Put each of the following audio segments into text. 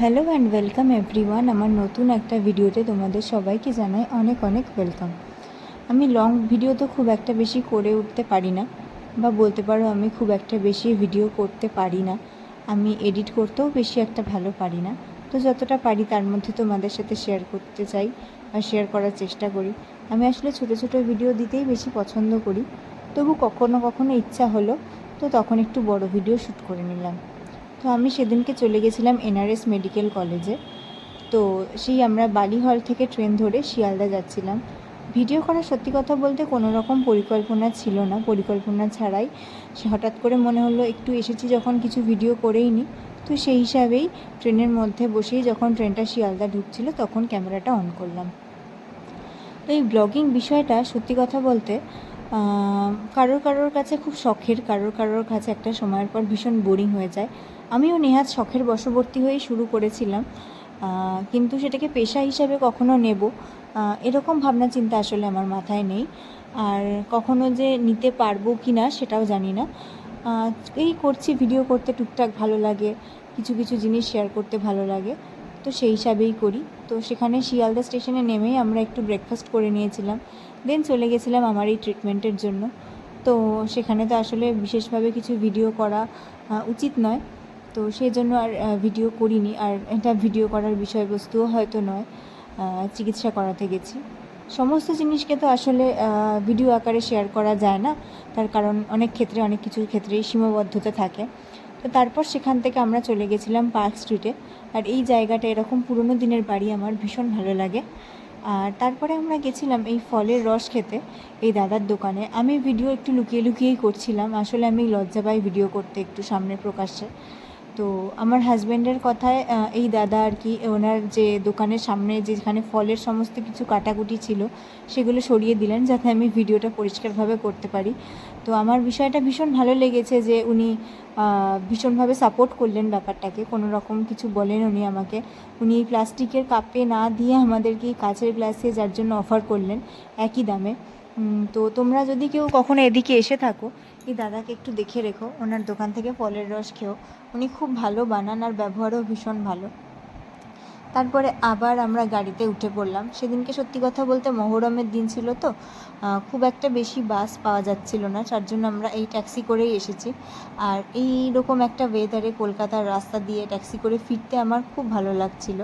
Hello and welcome everyone আমার নতুন একটা ভিডিওতে তোমাদের সবাইকে জানাই অনেক অনেক ওয়েলকাম আমি লং ভিডিও তো খুব একটা বেশি করে উঠতে পারি না বা বলতে পারো আমি খুব একটা বেশি ভিডিও করতে পারি না। আমি এডিট করতেও বেশি একটা ভালো পারি না। তো যতটা পারি তার মধ্যে তোমাদের সাথে শেয়ার করতে চাই বা শেয়ার করার চেষ্টা করি। আমি আসলে ছোটো ছোটো ভিডিও দিতেই বেশি পছন্দ করি। তবু কখনো কখনো ইচ্ছা হলো, তো তখন একটু বড় ভিডিও শ্যুট করে নিলাম। তো আমি সেদিনকে চলে গেছিলাম এনআরএস মেডিকেল কলেজে। তো সেই আমরা বালি হল থেকে ট্রেন ধরে শিয়ালদা যাচ্ছিলাম। ভিডিও করার সত্যি কথা বলতে কোনো রকম পরিকল্পনা ছিল না। পরিকল্পনা ছাড়াই সে হঠাৎ করে মনে হলো, একটু এসেছি যখন, কিছু ভিডিও করেই নি। তো সেই হিসাবেই ট্রেনের মধ্যে বসেই যখন ট্রেনটা শিয়ালদা ঢুকছিল, তখন ক্যামেরাটা অন করলাম। তো এই ব্লগিং বিষয়টা সত্যি কথা বলতে কারোর কারোর কাছে খুব শখের, কারোর কারোর কাছে একটা সময়ের পর ভীষণ বোরিং হয়ে যায়। আমিও নেহাত শখের বশবর্তী হয়েই শুরু করেছিলাম কিন্তু সেটাকে পেশা হিসাবে কখনো নেব এরকম ভাবনা চিন্তা আসলে আমার মাথায় নেই। আর কখনো যে নিতে পারব কি না সেটাও জানি না। এই করছি ভিডিও করতে টুকটাক ভালো লাগে, কিছু কিছু জিনিস শেয়ার করতে ভালো লাগে, তো সেই হিসাবেই করি। তো সেখানে শিয়ালদা স্টেশনে নেমেই আমরা একটু ব্রেকফাস্ট করে নিয়েছিলাম দেন চলে গেছিলাম আমার এই ট্রিটমেন্টের জন্য। তো সেখানে তো আসলে বিশেষভাবে কিছু ভিডিও করা উচিত নয়। তো সেই জন্য আর ভিডিও করিনি। আর এটা ভিডিও করার বিষয়বস্তুও হয়তো নয় চিকিৎসা করাতে গেছি। সমস্ত জিনিসকে তো আসলে ভিডিও আকারে শেয়ার করা যায় না। তার কারণ অনেক ক্ষেত্রে, অনেক কিছুর ক্ষেত্রেই সীমাবদ্ধতা থাকে। তো তারপর সেখান থেকে আমরা চলে গেছিলাম পার্ক স্ট্রিটে আর এই জায়গাটা এরকম পুরনো দিনের বাড়ি, আমার ভীষণ ভালো লাগে। আর তারপরে আমরা গেছিলাম এই ফলের রস খেতে, এই দাদার দোকানে। আমি ভিডিও একটু লুকিয়ে লুকিয়েই করছিলাম। আসলে আমি লজ্জা পাই ভিডিও করতে একটু সামনে প্রকাশ্যে। তো আমার হাজব্যান্ডের কথায় এই দাদা আর কি, ওনার যে দোকানের সামনে যেখানে ফলের সমস্ত কিছু কাটাকুটি ছিল, সেগুলো সরিয়ে দিলেন যাতে আমি ভিডিওটা পরিষ্কারভাবে করতে পারি। তো আমার বিষয়টা ভীষণ ভালো লেগেছে যে উনি ভীষণভাবে সাপোর্ট করলেন ব্যাপারটাকে। কোনো রকম কিছু বলেন উনি আমাকে। উনি প্লাস্টিকের কাপে না দিয়ে আমাদেরকে কাঁচের গ্লাসে যার জন্য অফার করলেন, একই দামে। তো তোমরা যদি কেউ কখনো এদিকে এসে থাকো এই দাদাকে একটু দেখে রেখো, ওনার দোকান থেকে ফলের রস খেও উনি খুব ভালো বানান আর ব্যবহারও ভীষণ ভালো। তারপরে আবার আমরা গাড়িতে উঠে পড়লাম। সেদিনকে সত্যি কথা বলতে মহরমের দিন ছিল তো খুব একটা বেশি বাস পাওয়া যাচ্ছিল না তার জন্য আমরা এই ট্যাক্সি করেই এসেছি। আর এই রকম একটা ওয়েদারে কলকাতার রাস্তা দিয়ে ট্যাক্সি করে ফিরতে আমার খুব ভালো লাগছিল।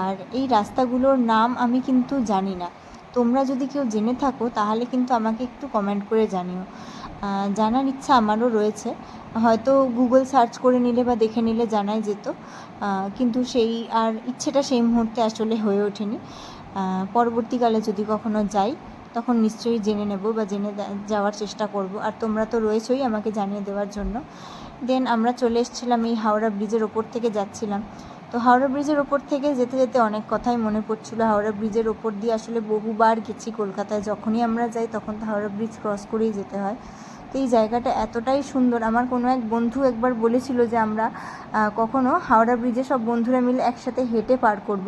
আর এই রাস্তাগুলোর নাম আমি কিন্তু জানি না। তোমরা যদি কেউ জেনে থাকো, তাহলে কিন্তু আমাকে একটু কমেন্ট করে জানিও। জানার ইচ্ছা আমারও রয়েছে। হয়তো গুগল সার্চ করে নিলে বা দেখে নিলে জানাই যেত। কিন্তু সেই আর ইচ্ছেটা সেই মুহূর্তে আসলে হয়ে ওঠেনি। পরবর্তীকালে যদি কখনো যাই, তখন নিশ্চয়ই জেনে নেব বা জেনে যাওয়ার চেষ্টা করব। আর তোমরা তো রয়েছই আমাকে জানিয়ে দেওয়ার জন্য। দেন আমরা চলে এসেছিলাম এই হাওড়া ব্রিজের ওপর থেকে যাচ্ছিলাম। তো হাওড়া ব্রিজের ওপর থেকে যেতে যেতে অনেক কথাই মনে পড়ছিল। হাওড়া ব্রিজের ওপর দিয়ে আসলে বহুবার গেছি কলকাতায়। যখনই আমরা যাই তখন তো হাওড়া ব্রিজ ক্রস করেই যেতে হয়। তো এই জায়গাটা এতটাই সুন্দর। আমার কোনো এক বন্ধু একবার বলেছিল যে আমরা কখনো হাওড়া ব্রিজে সব বন্ধুরা মিলে একসাথে হেঁটে পার করব।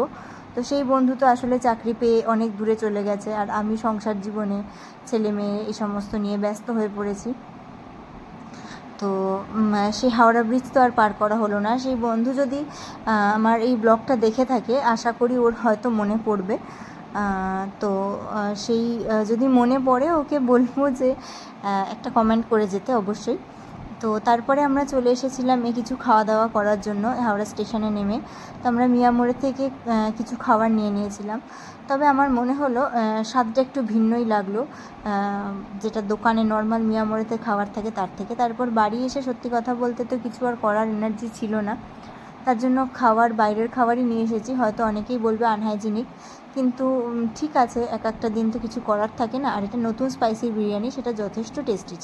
তো সেই বন্ধু তো আসলে চাকরি পেয়ে অনেক দূরে চলে গেছে। আর আমি সংসার জীবনে ছেলে মেয়ে এই সমস্ত নিয়ে ব্যস্ত হয়ে পড়েছি। তো সেই হাওড়া ব্রিজ তো আর পার করা হলো না। সেই বন্ধু যদি আমার এই ব্লগটা দেখে থাকে, আশা করি ওর হয়তো মনে পড়বে। তো সেই যদি মনে পড়ে, ওকে বলব যে একটা কমেন্ট করে যেতে অবশ্যই। তো তারপরে আমরা চলে এসেছিলাম এই কিছু খাওয়া দাওয়া করার জন্য হাওড়া স্টেশনে নেমে। তো আমরা মিয়ামোড়ে থেকে কিছু খাবার নিয়ে নিয়েছিলাম। তবে আমার মনে হলো স্বাদটা একটু ভিন্নই লাগল। যেটা দোকানে নর্মাল মিয়ামোড়েতে খাবার থাকে তার থেকে। তারপর বাড়ি এসে সত্যি কথা বলতে তো কিছু আর করার এনার্জি ছিল না। তার জন্য খাবার, বাইরের খাবারই নিয়ে এসেছি। হয়তো অনেকেই বলবে আনহাইজিনিক কিন্তু ঠিক আছে এক একটা দিন তো কিছু করার থাকে না। আর এটা নতুন স্পাইসি বিরিয়ানি, সেটা যথেষ্ট টেস্টি